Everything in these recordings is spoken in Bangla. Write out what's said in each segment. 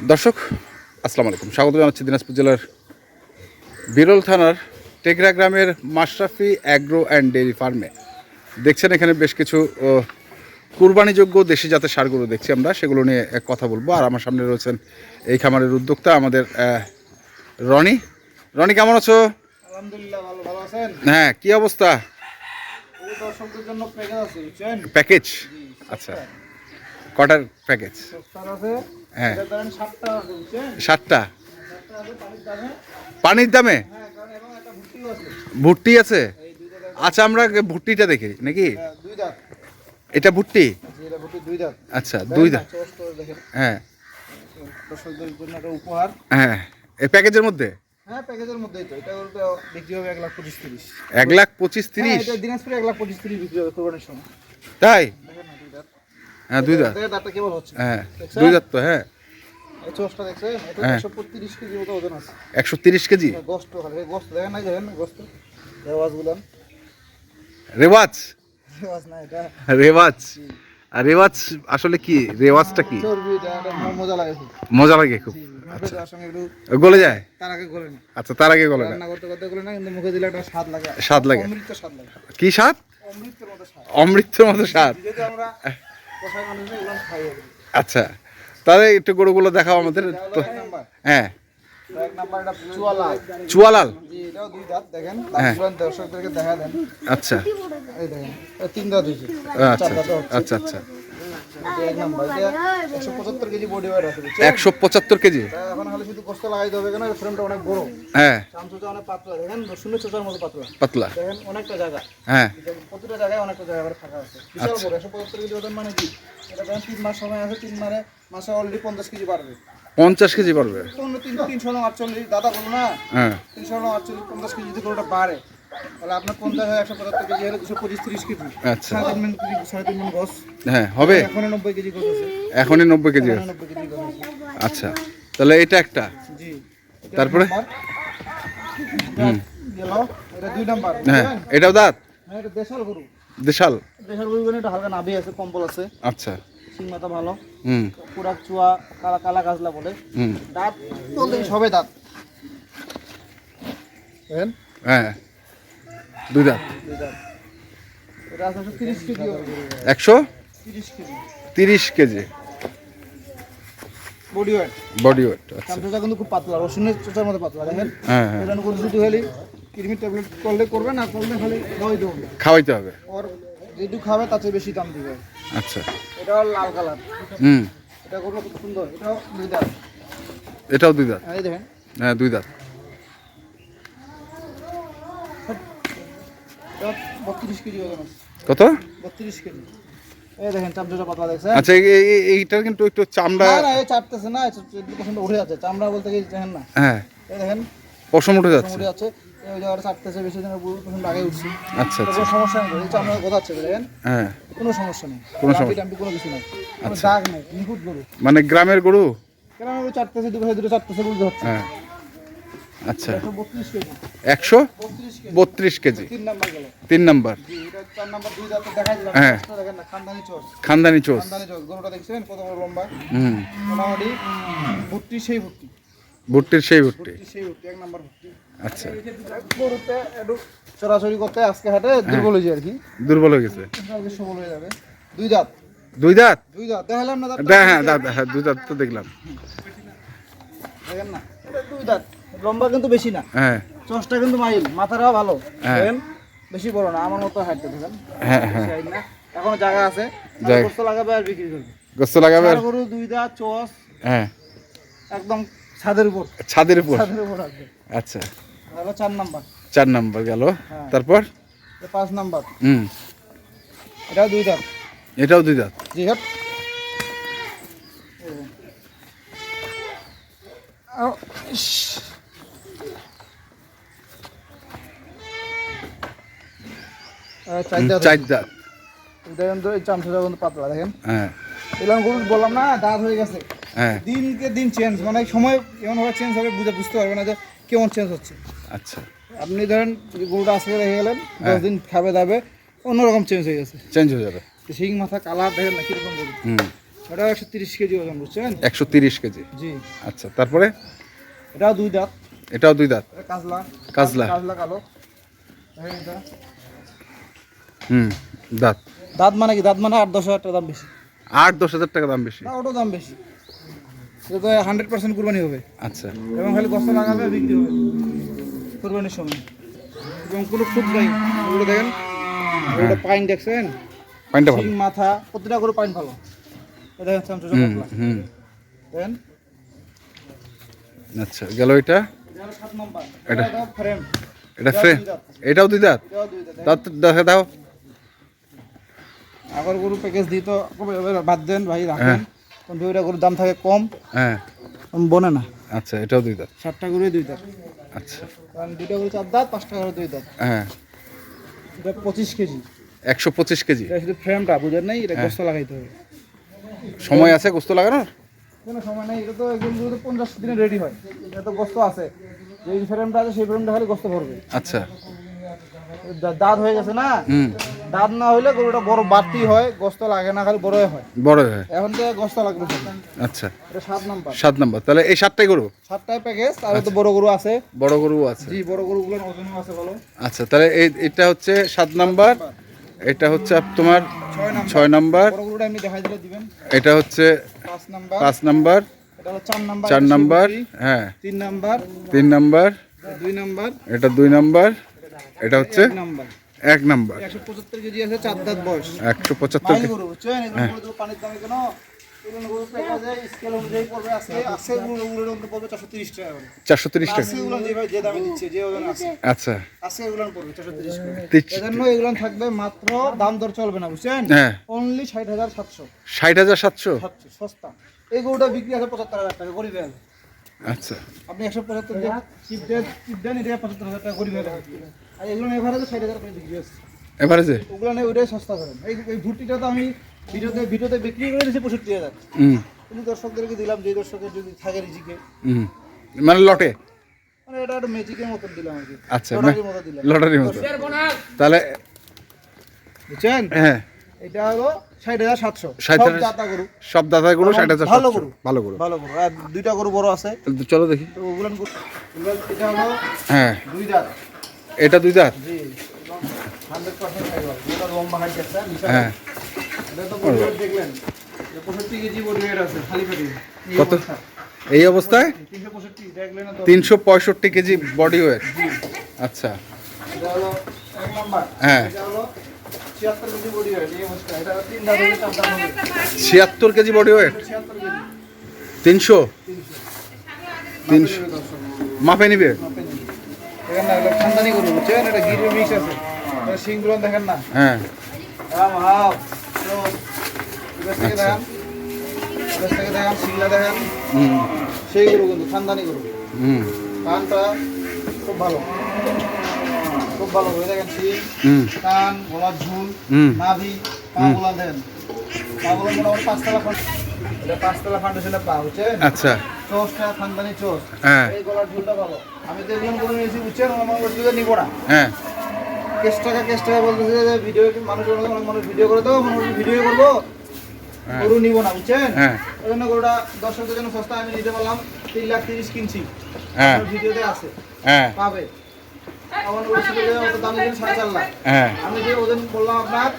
দর্শক আসসালামু আলাইকুম। স্বাগত জানাচ্ছি দিনাজপুর জেলার বিরল থানার টেকরা গ্রামের মাশরাফি অ্যাগ্রো অ্যান্ড ডেয়ারি ফার্মে দেখছেন এখানে বেশ কিছু কুরবানিযোগ্য দেশি জাতের সারগুলো দেখছি আমরা সেগুলো নিয়ে এক কথা বলব। আর আমার সামনে রয়েছেন এই খামারের উদ্যোক্তা আমাদের রনি। রনি কেমন আছো? আলহামদুলিল্লাহ ভালো ভালো আছেন? হ্যাঁ কি অবস্থা? দর্শকদের জন্য প্যাকেজ আছে প্যাকেজ আচ্ছা। কটার প্যাকেজ আছে হ্যাঁ। সাতটা পানির দামে। হ্যাঁ ভুট্টি আছে। দাঁত আচ্ছা আমরা ভুট্টিটা দেখি নাকি? হ্যাঁ, দাঁত এটা ভুট্টি? দুই দাঁত আচ্ছা দুই দেখেন দা না, চয়েস করে দেখেন। হ্যাঁ। হ্যাঁ এই প্যাকেজের মধ্যে? হ্যাঁ এক লাখ পঁচিশ তিরিশ। তাই? দাঁত হ্যাঁ দুই দাঁত হ্যাঁ দুই দাঁত তো হ্যাঁ। একশো তিরিশ কেজি মতো ওজন আছে। একশো তিরিশ কেজি? রেওয়াজ রেওয়াজ? আর রেওয়াজ আসলে কি? রেওয়াজটা কি? মজা লাগে খুব। একটু গলে যায়? তার আগে গলে না আচ্ছা তার আগে গলে না করতে করতে গলে না কিন্তু মুখে দিলে একটা স্বাদ লাগে। স্বাদ লাগে। অমৃত স্বাদ লাগে। কি স্বাদ? অমৃতের মতো স্বাদ। অমৃতের মতো স্বাদ। আচ্ছা। তাহলে একটু গরুগুলো দেখাও আমাদের। তো হ্যাঁ। চুয়ালাল। হ্যাঁ। আচ্ছা। হয়েছে। আচ্ছা চার আচ্ছা আচ্ছা এটা এক নাম্বার এটা একশো পঁচাত্তর কেজি এখন শুধু লাগাইতে হবে কেন ফ্রেমটা অনেক বড় হ্যাঁ চামচুটা অনেক পাতলা দেখেন রসুনের চোচার মতো পাতলা পাতলা দেখেন অনেকটা জায়গা হ্যাঁ প্রতিটা জায়গায় অনেকটা জায়গা ফাঁকা আছে বিশাল বড় একশো পঁচাত্তর কেজি ওজন মানে কি এটা দেখেন তিন মাস সময় আছে তিন মাসে মাসে অলরেডি পঞ্চাশ কেজি বাড়বে পঞ্চাশ কেজি তিন তিনশো আটচল্লিশ দাদা বলো না হ্যাঁ তিনশো আটচল্লিশ পঞ্চাশ কেজি যদি কোনোটা বাড়ে তাহলে আপনার পঞ্চাশ হয় একশো পঁচাত্তর কেজি হলে দুশো পঁচিশ তিরিশ কেজি। আচ্ছা। সাড়ে তিন মিনিট সাড়ে তিন মিনিট গছ হ্যাঁ হবে? এখন নব্বই কেজি গছ আছে। এখনই নব্বই কেজি নব্বই কেজি গছ আছে। আচ্ছা তাহলে এটা একটা? জি। তারপরে? এটা দুই নাম্বার। হ্যাঁ এটাও দাঁত? হ্যাঁ এটা দেশাল গরু। দেশাল? দেশাল গরু মানে এটা হালকা নাভি আছে কম্বল আছে। আচ্ছা। সিং মাথা ভালো। হুম। পুরা চুয়া কালা কালা গাছলা বলে। হুম। দাঁত বলতে সবে দাঁত। দেখেন হ্যাঁ। দুই দাঁত। এটা একশো? তিরিশ KG. Body weight body weight চামচাটা কিন্তু খুব পাতলা রসুনের চোচার মতো পাতলা দেখেন? হ্যাঁ হ্যাঁ। এটা হলে কৃমির ট্যাবলেট করলে করবে না করলে খালি খাওয়াই দেবো খাওয়াইতে হবে। ওর যেটুকু খাবে তার চেয়ে বেশি দাম দিবে। আচ্ছা। এটাও লাল কালার। হুম। এটা গরু খুব সুন্দর। এটাও দুই দাঁত। এটাও দুই দাঁত। দেখেন। হ্যাঁ দুই দাঁত এটা বত্রিশ কেজি ওজন আছে কত? বত্রিশ কেজি। এই দেখেন চামচাটা পাতলা দেখছেন? আচ্ছা এই- এই- এই- এইটার কিন্তু একটু চামড়া না না এই চাটতেছে না উঠে যাচ্ছে। চামড়া বলতে কি দেখেন না? হ্যাঁ। এই দেখেন পশম উঠে যাচ্ছে। উঠে যাচ্ছে। ওই জায়গাটা চাটতেছে বেশি আগে উঠছে। আচ্ছা আচ্ছা। কোনো সমস্যা নেই এই চামড়া গোদাচ্ছে দেখেন। হ্যাঁ। কোনো সমস্যা নেই। কোনো সমস্যা- কোনো কিছু নেই। কোনো দাগ নেই নিখুঁত গরু। মানে গ্রামের গরু? কেন আমি চাটতেছে দুটো দুটো চাটতেছে বুঝতে হচ্ছে। হ্যাঁ। আচ্ছা। একশো? বত্রিশ কেজি। তিন নাম্বার তিন নাম্বার। চার নাম্বার দুই দাঁতে দেখাই দিলাম। হ্যাঁ। খানদানি চোর হুম। ভুট্টির সেই ভুট্টি আচ্ছা। চড়াচড়ি করতে আজকে হাটে দুর্বল হয়েছে আর কি। দুর্বল হয়ে গেছে। সবল হয়ে যাবে। দুই দাঁত। দুই দাঁত? দুই দাঁত। দেখালাম না হ্যাঁ দাঁত হ্যাঁ দুই দাঁত তো দেখলাম। দেখেন না দুই দাঁত। লম্বা কিন্তু বেশি না। হ্যাঁ। চঞ্চটা কিন্তু মাইল মাথাটাও ভালো। হ্যাঁ। দেখেন বেশি বড় না আমার মতো হাইটটা দেখেন। হ্যাঁ হ্যাঁ। এখনও জায়গা আছে গোস্ত লাগাবে আর বিক্রি করবে। গোস্ত লাগাবে আর? গরু দুই দাঁত চস হ্যাঁ। একদম ছাদের উপর। ছাদের উপর? ছাদের উপর আসবে আচ্ছা। তাহলে চার নাম্বার। চার নাম্বার গেল। হ্যাঁ। তারপর? পাঁচ নাম্বার। হুম। এটাও দুই দাঁত। এটাও দুই দাঁত। জি হ্যাঁ। আও, চার দাঁত। চার দাঁত। দেখেন তো এই চামচাটা কিন্তু পাতলা দেখেন। হ্যাঁ। গরু বললাম না দাঁত হয়ে গেছে। হ্যাঁ। দিনকে দিন চেঞ্জ মানে সময় কেমন ভাবে চেঞ্জ হবে বুঝে বুঝতে পারবে না যে কেমন চেঞ্জ হচ্ছে। আচ্ছা। আপনি ধরেন গরুটা আজকে রেখে গেলেন দশ দিন খাবে দাবে অন্যরকম চেঞ্জ হয়ে গেছে। চেঞ্জ হয়ে যাবে। শিং মাথা কালার দেখেন না কীরকম গরু। হুম। এটা একশো তিরিশ কেজি ওজন বুঝছেন? একশো তিরিশ কেজি। জি। আচ্ছা তারপরে? এটাও দুই দাঁত। এটাও দুই দাঁত। কাজলা। কাজলা। কাজলা কালো। হুম দাঁত। দাঁত মানে কি? দাঁত মানে আট দশ হাজার টাকা দাম বেশি। আট দশ হাজার টাকা দাম বেশি। ওটাও দাম বেশি। এটা তো হান্ড্রেড পার্সেন্ট কুরবানি হবে। আচ্ছা। এবং খালি কষ্ট লাগাবে বিক্রি হবে। কুরবানির সময়। এবং কোনো খুদ নাই। ওগুলো দেখেন। ওগুলো পাইন দেখছেন? পানিটা ভালো। মাথা প্রতিটা করে পাইন ভালো। এটা হুম দেখেন আচ্ছা গেল এটা? এটা নম্বর। এটা- ফ্রেম। এটাও দুই দাঁত? দাঁত। দেখা দাও। আগর গরু প্যাকেজ দিই তো কবে বাদ দেন ভাই রাখেন কারণ দুইটা গরুর দাম থাকে কম। হ্যাঁ। বনে না। আচ্ছা এটাও দুই দাঁত। সাতটা গরুই দুই দাঁত। আচ্ছা। কারণ দুইটা গরু চার দাঁত পাঁচটা গরু দুই দাঁত। হ্যাঁ। এটা পঁচিশ কেজি। একশো পঁচিশ কেজি। এটা শুধু ফ্রেমটা বুঝেন নাই? এটা গোস্ত লাগাইতে হবে। সময় আছে গোস্ত লাগানোর? কোনো সময় নাই এটা তো একদম তো পঞ্চাশ দিনে রেডি হয়। এটা তো গোস্ত আছে। যে ফ্রেমটা আছে সেই ফ্রেমটা খালি গোস্ত ভরবে। আচ্ছা। দাঁত হয়ে গেছে না? হুম। দাঁত না হইলে গরুটা বড় বাড়তি হয় গোস্ত লাগে না খালি বড়ই হয়। বড় হয়। এখন তো গোস্ত লাগবে আচ্ছা। এটা সাত নাম্বার। সাত নম্বর। তাহলে এই সাতটাই গরু? সাতটায় প্যাকেজ আর তো বড় গরু আছে। বড় গরু আছে। জি বড় গরুগুলোর ওজনও আছে ভালো আচ্ছা তাহলে এই এটা হচ্ছে সাত নাম্বার। এটা হচ্ছে তোমার ছয় নাম্বার। এটা হচ্ছে পাঁচ নাম্বার। চার নাম্বার। হ্যাঁ। তিন নাম্বার। তিন নাম্বার। দুই নাম্বার। এটা দুই নাম্বার। এটা হচ্ছে এক নাম্বার। এক একশো পঁচাত্তর কেজি আছে চার দাঁত বয়স। একশো পঁচাত্তর তো পানির দামে কেন চারশো তিরিশ টাকা আচ্ছা। থাকবে মাত্র দাম দর চলবে না বুঝছেন? হ্যাঁ। অনলি ষাট হাজার সাতশো। ষাট হাজার সাতশো? সস্তা। এই গরুটা বিক্রি আছে পঁচাত্তর হাজার টাকা গরিবে আছে আচ্ছা। আপনি একশো পঁচাত্তর চিপ দেন চিপ দেন এটা পঁচাত্তর হাজার টাকা গরিবে আর এগুলো এভারেজে ষাট হাজার করে বিক্রি আছে এভারেজে ওগুলো নেই ওইটাই সস্তা করেন এই এই ভুট্টিটা তো আমি ভিডিওতে ভিডিওতে বিক্রি করে দিয়েছি পঁয়ষট্টি হাজার। হুম। কিন্তু দর্শকদেরকে দিলাম যে দর্শকের যদি থাকে রিজিকে। হুম। মানে লটে? মানে এটা একটা ম্যাজিকের মতন দিলাম আর কি। আচ্ছা লটারির মতো দিলাম। লটারির মতো। তাহলে বুঝছেন? হ্যাঁ। এটা হলো ষাট হাজার সাতশো। সব জাতা গরু। সব দাদা গরু ষাট হাজার ভালো গরু। ভালো গরু। ভালো গরু। আর দুইটা গরু বড় আছে। চলো দেখি। এটা হলো হ্যাঁ। দুই দাঁত। এটা দুই দাঁত? হ্যাঁ। দেখলেন। কত? এই অবস্থায়? তিনশো পঁয়ষট্টি কেজি বডি ওয়েট আচ্ছা। হ্যাঁ। ছিয়াত্তর কেজি বডি ওয়েট তিনশো? তিনশো। মাপে নিবে? দেখেন না এটা খানদানি গরু বুঝছেন? এটা গিরের মিক্স আছে। এটা শিংগুলো দেখেন না? হ্যাঁ। সেই গরু কিন্তু খানদানি গরু। হুম। কানটা খুব ভালো। খুব ভালো হয়ে দেখেন হুম। কান গলার ঝুল নাভি পাগুলা দেন। পাগুলো মোটামুটি পাঁচতলা এটা পাঁচতলা ফাউন্ডেশনে পা বুঝছেন? আচ্ছা। চোষটা খানদানি চোষ। হ্যাঁ। এই গলার ঝুলটা ভালো। আমি তো এগুলো করে নিয়েছি বুঝছেন? আমার ওষুধ নিবো না। হ্যাঁ। কেস টাকা কেস টাকা বলতেছে যে ভিডিও মানুষ অনেক মানুষ ভিডিও করে তো মানুষ ভিডিও করব। হ্যাঁ। গরু নিবো না বুঝছেন? হ্যাঁ। ওই জন্য গরুটা দর্শকদের জন্য সস্তা আমি নিতে পারলাম তিন লাখ তিরিশ কিনছি। হ্যাঁ। ভিডিওতে আছে। হ্যাঁ। পাবে। হ্যাঁ। আমি যে ওজন বললাম আপনার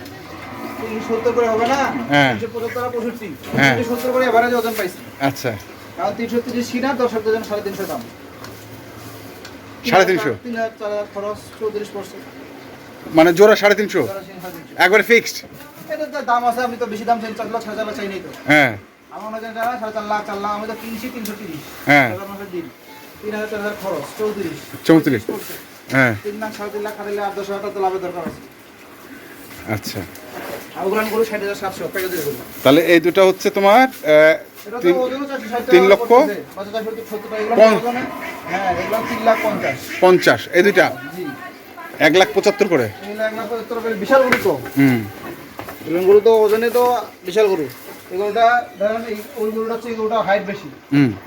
সত্তর করে হবে না? হ্যাঁ। পঁচাত্তর পঁয়ষট্টি। হ্যাঁ। সত্তর করে এভারেজ ওজন পাইছি। আচ্ছা। কারণ তিনশো তিরিশ কিনা দর্শকদের জন্য সাড়ে তিনশো দাম। সাড়ে তিনশো? তিন হাজার চার হাজার খরচ চৌত্রিশ পড়ছে মানে জোড়া সাড়ে তিনশো? তিনশো একবারে ফিক্সড এটা দাম আছে আপনি তো বেশি দাম চাই চার লাখ সাড়ে চার লাখ চাই নেই তো। হ্যাঁ। আমার মনে সাড়ে চার লাখ চার লাখ আমি তো কিনছি তিনশো তিরিশ। হ্যাঁ। তিন। হাজার চার হাজার খরচ চৌত্রিশ। হ্যাঁ। তিন লাখ সাড়ে তিন লাখ খাটাইলে আট দশ হাজার তো লাভের দরকার আছে। আচ্ছা। আর তাহলে এই দুটো হচ্ছে তোমার তিন- লক্ষ? পঞ্চাশ, হ্যাঁ পঞ্চাশ। এই দুইটা? এক লাখ পঁচাত্তর করে? তিন লাখ লাখ পঁচাত্তর করে বিশাল গরু তো। হুম। গরু তো ওজনে তো বিশাল গরু। এগুলোটা ধরেন ওই গরুটা হচ্ছে এই হাইট বেশি।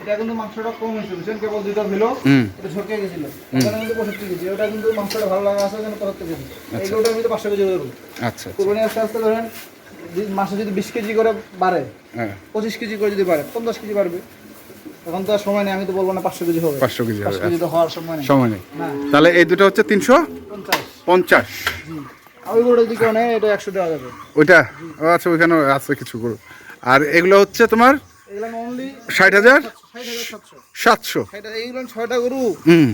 এটা কিন্তু মাংসটা কম হয়েছে বুঝছেন? কেবল দুইটা ছিল এটা ঝরকে গেছিল। ওখানে কিন্তু পঁয়ষট্টি কেজি ওটা কিন্তু মাংসটা ভালো লাগা আছে ওখানে পঁচাত্তর কেজি। এই গরুটা পাঁচশো কেজি গরু। আচ্ছা আচ্ছা। কোরবানি আস্তে আস্তে ধরেন যদি মাসে যদি বিশ কেজি করে বাড়ে পঁচিশ কেজি করে যদি বাড়ে পঞ্চাশ কেজি বাড়বে। এখন তো সময় নেই আমি তো বলব না পাঁচশো কেজি হবে। পাঁচশো কেজি পাঁচশো কেজি তো হওয়ার সময় নেই। সময় নেই। তাহলে এই দুটো হচ্ছে তিনশো? পঞ্চাশ। ওই গরুটা যদি কেউ নেয় এটা একশো দেওয়া যাবে। ওইটা? আচ্ছা ওইখানে আছে কিছু গরু। আর এগুলো হচ্ছে তোমার ষাট হাজার? সাতশো। এইগুলো ছয়টা গরু। হুম।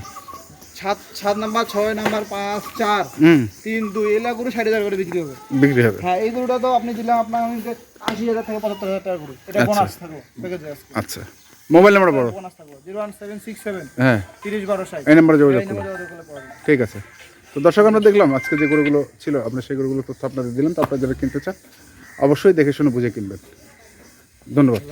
সাত সাত নাম্বার ছয় নাম্বার পাঁচ চার হুম। তিন দুই গরু ষাট হাজার করে বিক্রি হবে। বিক্রি হবে। হ্যাঁ এই গরুটা তো আপনি দিলাম আপনার আমি আশি হাজার থেকে পঁচাত্তর হাজার টাকা গরু। এটা আচ্ছা। বোনাস থাকব আচ্ছা। মোবাইল নাম্বার বলো। বোনাস থাকব zero one seven six seven হ্যাঁ। তিরিশ বারো ষাট। এই নাম্বারে যোগাযোগ। ঠিক আছে। তো দর্শক আমরা দেখলাম আজকে যে গরুগুলো ছিল আপনার সেই গরুগুলো তথ্য আপনাদের দিলাম তো আপনারা যারা কিনতে চান অবশ্যই দেখে শুনে বুঝে কিনবেন। ধন্যবাদ।